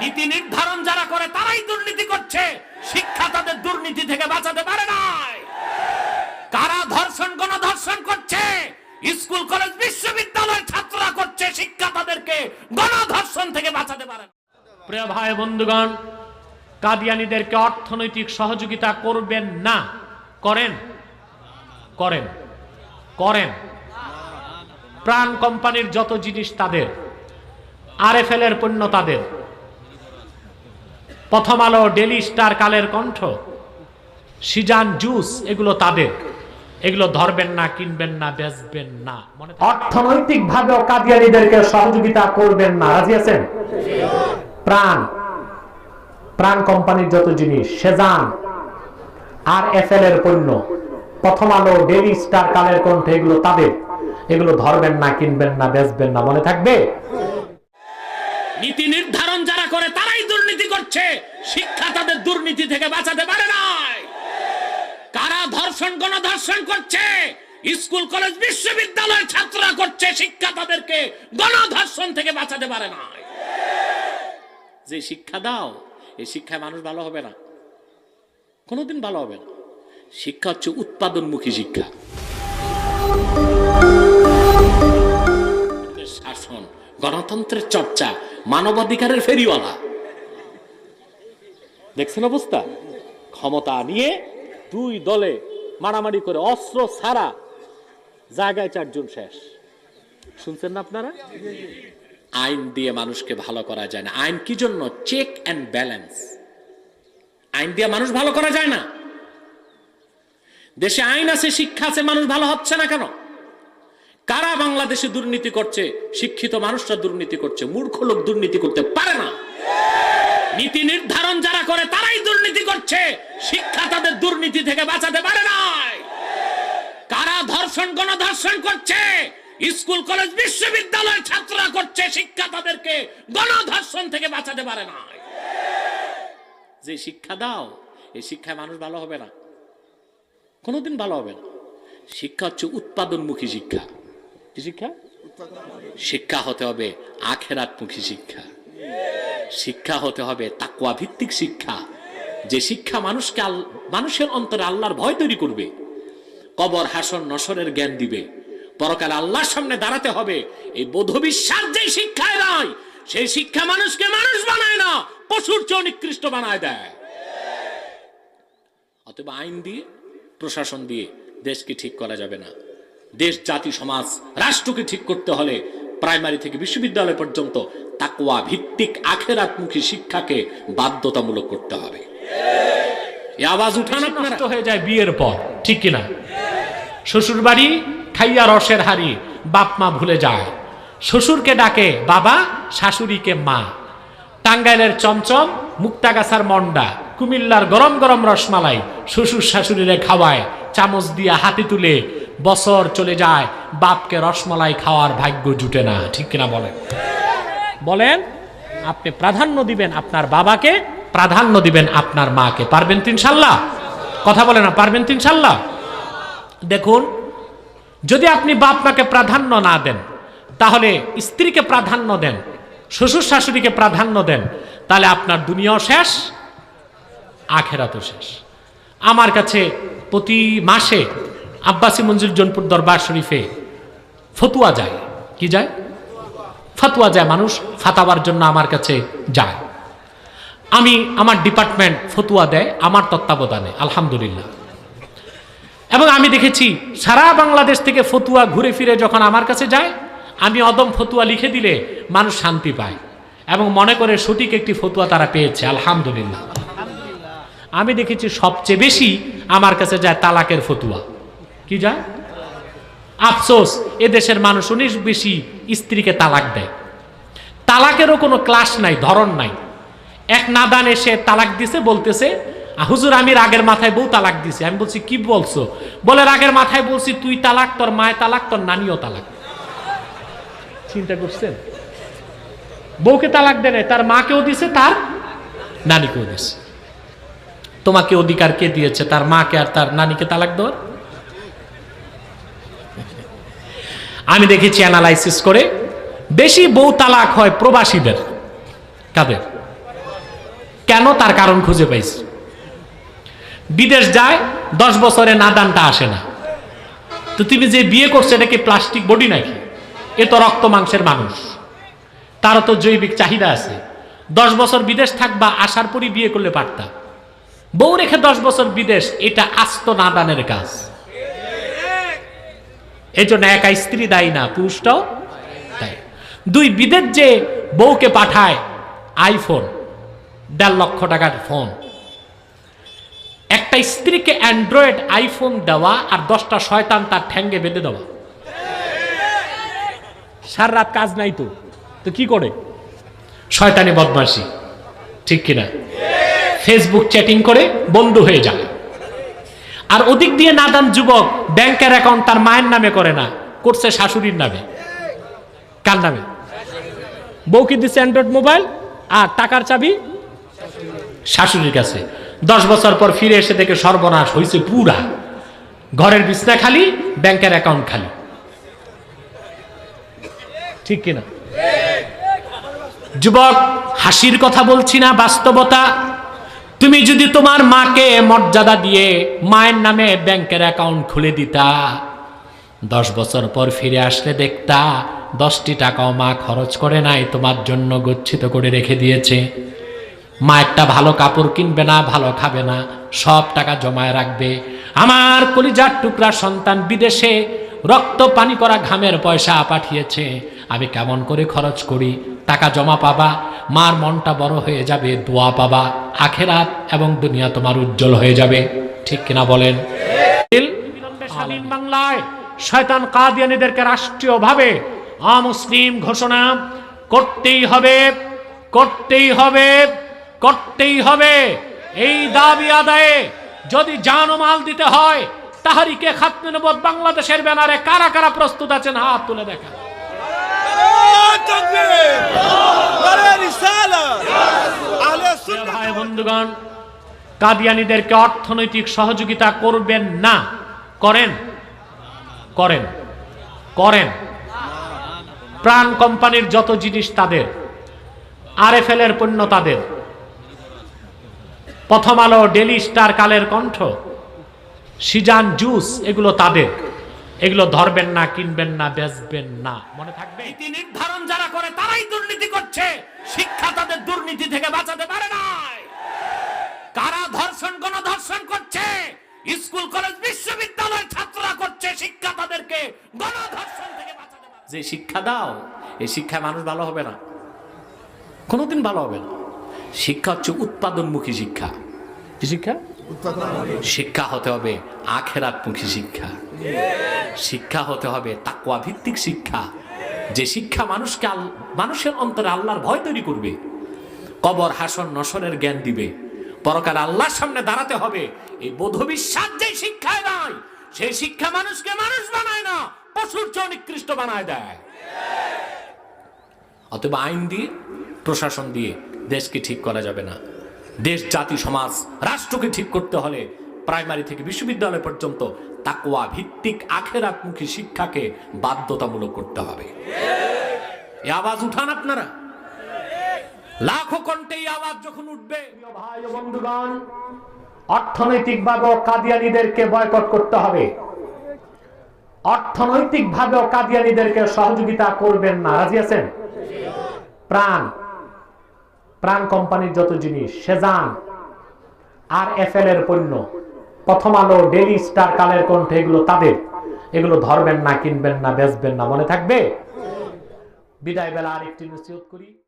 নীতি নির্ধারণ যারা করে, তারাই দুর্নীতি করছে। শিক্ষা তাদের দুর্নীতি থেকে বাঁচাতে পারে নাই। কারা ধর্ষণ, গণধর্ষণ করছে? স্কুল, কলেজ, বিশ্ববিদ্যালয়ের ছাত্ররা করছে, শিক্ষা তাদেরকে গণধর্ষণ থেকে বাঁচাতে পারে প্রিয় ভাই, বন্ধুগণ, কাদিয়ানিদেরকে অর্থনৈতিক সহযোগিতা করবেন না। করেন? করেন। করেন। প্রাণ কোম্পানির যত জিনিস তাদের, আরএফএল এর পণ্য তাদের প্রথম আলো daily star Kaler Kantho Sijan juice এগুলো তাদের। এগুলো ধরবেন না কিনবেন না বেচবেন না। মনে অর্থনৈতিক ভাবে কাদিয়ানিদেরকে সহযোগিতা করবেন না। রাজি আছেন? প্রাণ। প্রাণ কোম্পানির যত জিনিস সেজান আর এফ এল এর পণ্য প্রথম আলো ডেলি স্টার কালের কণ্ঠ এগুলো তাদের। এগুলো ধরবেন না কিনবেন না বেচবেন না। মনে থাকবে? নীতি নির্ধারণ যারা করে তারাই দুর্নীতি করছে, শিক্ষা তাদের দুর্নীতি থেকে বাঁচাতে পারে নাই। কারা ধর্ষণ, গণধর্ষণ করছে? স্কুল, কলেজ, বিশ্ববিদ্যালয়ের ছাত্ররা করছে, শিক্ষা তাদেরকে গণধর্ষণ থেকে বাঁচাতে পারে না যে শিক্ষা দাও এই শিক্ষায় মানুষ ভালো হবে না। কোনোদিন ভালো হবে না। শিক্ষা হচ্ছে উৎপাদনমুখী শিক্ষা। শাসন, গণতন্ত্রের চর্চা, মানবাধিকারের ফেরিওয়ালা। দেখছেন অবস্থা? ক্ষমতা নিয়ে দুই দলে মারামারি করে অস্ত্র ছাড়া জায়গায় চারজন শেষ। শুনছেন না আপনারা? আইন দিয়ে মানুষকে ভালো করা যায় না। আইন কি জন্য? Check and balance. আইন দিয়ে মানুষ ভালো করা যায় না। দেশে আইন আছে, শিক্ষা আছে, মানুষ ভালো হচ্ছে না কেন? কারা বাংলাদেশে দুর্নীতি করছে? শিক্ষিত মানুষরা দুর্নীতি করছে, মূর্খ লোক দুর্নীতি করতে পারে না। নীতি নির্ধারণ যারা করে তারাই দুর্নীতি করছে। শিক্ষা তাদের দুর্নীতি থেকে বাঁচাতে পারে নাই। কারা ধর্ষণ গণধর্ষণ করছে? স্কুল কলেজ বিশ্ববিদ্যালয়ের ছাত্ররা করছে শিক্ষা তাদেরকে গণধর্ষণ থেকে বাঁচাতে পারে না যে শিক্ষা দাও এই শিক্ষায় মানুষ ভালো হবে না। কোনোদিন ভালো হবে না। শিক্ষা হচ্ছে উৎপাদনমুখী শিক্ষা। কি শিক্ষা? শিক্ষা হতে হবে আখেরাতমুখী শিক্ষা। শিক্ষা হতে হবে তাকুয়া ভিত্তিক শিক্ষা। যে শিক্ষা মানুষকে মানুষের অন্তরে আল্লাহর ভয় তৈরি করবে, কবর হাসন নসরের জ্ঞান দিবে। পরকালে আল্লাহর সামনে দাঁড়াতে হবে, এই বোধ বিশ্বাস যে শিক্ষায় নয়, সেই শিক্ষা মানুষকে মানুষ বানায় না, পশুর চেয়ে নিকৃষ্ট বানায় দেয়। অথবা আইন দিয়ে, প্রশাসন দিয়ে দেশকে ঠিক করা যাবে না। দেশ, জাতি, সমাজ, রাষ্ট্রকে ঠিক করতে হলে প্রাইমারি থেকে বিশ্ববিদ্যালয় পর্যন্ত তাকওয়া ভিত্তিক আখেরাতমুখী শিক্ষাকে বাধ্যতামূলক করতে হবে। এই আওয়াজ উঠান নষ্ট হয়ে যায় বিয়ের পর ঠিক কিনা? শ্বশুর বাড়ি খাইয়া রসের হাড়ি বাপ মা ভুলে যায়। শ্বশুরকে ডাকে বাবা শাশুড়িকে মা। টাঙ্গাইলের চমচম মুক্তাগাছার মন্ডা কুমিল্লার গরম গরম রসমালাই শ্বশুর শাশুড়িরে খাওয়ায় চামচ দিয়া হাতে তুলে বছর চলে যায়, বাপকে রসমালাই খাওয়ার ভাগ্য জুটে না। ঠিক কিনা বলেন? বলেন, আপনি প্রাধান্য দিবেন আপনার বাবাকে, প্রাধান্য দিবেন আপনার মাকে। পারবেন তিন সাল্লাহ কথা বলে না, পারবেন তিন সাল্লাহ দেখুন, যদি আপনি বাপ মাকে প্রাধান্য না দেন, তাহলে স্ত্রীকে প্রাধান্য দেন, শ্বশুর শাশুড়িকে প্রাধান্য দেন, তাহলে আপনার দুনিয়াও শেষ, আখেরাতও শেষ। আমার কাছে প্রতি মাসে আব্বাসী মঞ্জুর জনপুর দরবার শরীফে ফতুয়া যায়। কি যায়? ফতুয়া যায় মানুষ ফাতাবার জন্য আমার কাছে যায়। আমি আমার ডিপার্টমেন্ট ফতুয়া দেয়, আমার তত্ত্বাবধানে, আলহামদুলিল্লাহ। এবং আমি দেখেছি সারা বাংলাদেশ থেকে ফতুয়া ঘুরে ফিরে যখন আমার কাছে যায়, আমি অদম ফতুয়া লিখে দিলে মানুষ শান্তি পায়। এবং মনে করে সঠিক একটি ফতুয়া তারা পেয়েছে, আলহামদুলিল্লাহ। আমি দেখেছি সবচেয়ে বেশি আমার কাছে যায় তালাকের ফতুয়া। কি যায়? আফসোস এদেশের মানুষ অনেক বেশি স্ত্রীকে তালাক দেয়। তালাকেরও কোনো ক্লাস নাই, ধরন নাই। এক নাদান এসে তালাক দিছে, বলতেছে হুজুর, আমি রাগের মাথায় বউ তালাক দিছি। আমি বলছি, কি বলছো? বলে, রাগের মাথায় বলছি, তুই তালাক, তোর মায় তালাক, তোর নানিও তালাক। চিন্তা করছেন? বউকে তালাক দেয় তার মাকেও দিছে, তার নানিকেও দিছে। তোমাকে অধিকার কে দিয়েছে? তার মাকে আর তার নানিকে তালাক দেওয়ার? আমি দেখেছি অ্যানালাইসিস করে বেশি বউ তালাক হয় প্রবাসীদের। কাদের? কেন তার কারণ খুঁজে পাইছি? বিদেশ যায়, দশ বছরে নাদানটা আসে না। তো তুমি যে বিয়ে করছ, এটা কি প্লাস্টিক বডি নাকি? এ তো রক্ত মাংসের মানুষ। তারও তো জৈবিক চাহিদা আছে। দশ বছর বিদেশ থাকবা, আসার পরই বিয়ে করলে পারতা। বউ রেখে দশ বছর বিদেশ, এটা আস্ত নাদানের কাজ। এই জন্য একা স্ত্রী দায়ী না, পুরুষটাও দুই, বিদেশ যে বউকে পাঠায় আইফোন, দেড় লক্ষ টাকার ফোন। একটা স্ত্রীকে অ্যান্ড্রয়েড আইফোন দেওয়া আর দশটা শয়তান তার ঠ্যাঙ্গে বেঁধে দেওয়া। সার রাত কাজ নাই তো তো কি করে? শয়তানি বদমাসি ঠিক কিনা? ফেসবুক চ্যাটিং করে বন্ধু হয়ে যায়। আর ওদিক দিয়ে নাদান যুবক ব্যাংকের অ্যাকাউন্ট তার মায়ের নামে করে না, করছে শাশুড়ির নামে। কার নামে? বউকে দিচ্ছে অ্যান্ড্রয়েড মোবাইল আর টাকার চাবি শাশুড়ির কাছে। দশ বছর পর ফিরে এসে দেখে সর্বনাশ হয়েছে পুরা। ঘরের বিছনা খালি, ব্যাংকের অ্যাকাউন্ট খালি। ঠিক কিনা? যুবক, হাসির কথা বলছি না, বাস্তবতা তুমি যদি তোমার মাকে মর্যাদা দিয়ে মায়ের নামে ব্যাংকের অ্যাকাউন্ট খুলে দিতা, দশ বছর পর ফিরে আসলে দেখতা, দশটি টাকাও মা খরচ করে নাই, তোমার জন্য গচ্ছিত করে রেখে দিয়েছে। মা একটা ভালো কাপড় কিনবে না, ভালো খাবে না, সব টাকা জমায় রাখবে। আমার কলিজার টুকরা সন্তান বিদেশে রক্ত পানি করা ঘামের পয়সা পাঠিয়েছে। আমি কেমন করে খরচ করি? টাকা জমা পাবা? মার মনটা বড় হয়ে যাবে দোয়া পাবা আখেরাত এবং দুনিয়া তোমার উজ্জ্বল হয়ে যাবে ঠিক কিনা বলেন স্বাধীন বাংলায় শয়তান কাদিয়ানিদেরকে রাষ্ট্রীয়ভাবে অমুসলিম ঘোষণা করতেই হবে করতেই হবে করতেই হবে এই দাবি আদায়ে যদি জানমাল দিতে হয় তাহারিকে খাতনে নবদ বাংলাদেশের ব্যানারে কারা কারা প্রস্তুত আছেন হাত তুলে দেখা কাদিয়ানিদেরকে অর্থনৈতিক সহযোগিতা করবেন না। করেন? করেন। করেন। প্রাণ কোম্পানির যত জিনিস তাদের, আরএফএল এর পণ্য তাদের। প্রথম আলো daily star Kaler Kantho, Sijan juice, এগুলো তাদের। এগুলো ধরবেন না, কিনবেন না, বেচবেন না। মনে থাকবে? নীতি নির্ধারণ যারা করে, তারাই দুর্নীতি করছে। শিক্ষা তাদের দুর্নীতি থেকে বাঁচাতে পারে নাই কারা ধর্ষণ কোন ধর্ষণ করছে স্কুল কলেজ বিশ্ববিদ্যালয় ছাত্ররা করছে শিক্ষা তাদেরকে গণধর্ষণ থেকে বাঁচাতে যে শিক্ষা দাও এই শিক্ষায় মানুষ ভালো হবে না। কোনোদিন ভালো হবে না। শিক্ষা হচ্ছে উৎপাদনমুখী শিক্ষা। কি শিক্ষা? শিক্ষা হতে হবে আখেরাতমুখী শিক্ষা। শিক্ষা হতে হবে তাকুয়া ভিত্তিক শিক্ষা। যে শিক্ষা মানুষকে মানুষের অন্তরে আল্লাহর ভয় তৈরি করবে কবর হাসন নসরের জ্ঞান দিবে পরকাল আল্লাহর সামনে দাঁড়াতে হবে। এই বোধবিশ্বাস যে শিক্ষায় নয় সেই শিক্ষা মানুষকে মানুষ বানায় না, পশুর চেয়ে নিকৃষ্ট বানায় দেয়। অথবা আইন দিয়ে, প্রশাসন দিয়ে দেশকে ঠিক করা যাবে না। দেশ, জাতি, সমাজ, রাষ্ট্রকে ঠিক করতে হলে প্রাইমারি থেকে বিশ্ববিদ্যালয় পর্যন্ত তাকুয়া ভিত্তিক আখেরাতমুখী শিক্ষাকে বাধ্যতামূলক করতে হবে। এ আওয়াজ উঠান আপনারা। লাখো কণ্ঠে আওয়াজ যখন উঠবে। ভাই বন্ধুগণ, অর্থনৈতিকভাবে কাদিয়ানিদেরকে বয়কট করতে হবে। অর্থনৈতিকভাবেও কাদিয়ানিদেরকে সহযোগিতা করবেন না। রাজি আছেন? প্রাণ। প্রাণ কোম্পানির যত জিনিস, সেজান আর এফএল এর পণ্য। প্রথম আলো ডেলি স্টার কালের কণ্ঠ এগুলো তাদের। এগুলো ধরবেন না, কিনবেন না, বেচবেন না। মনে থাকবে? বিদায় বেলা আরেকটি নসিহত করি।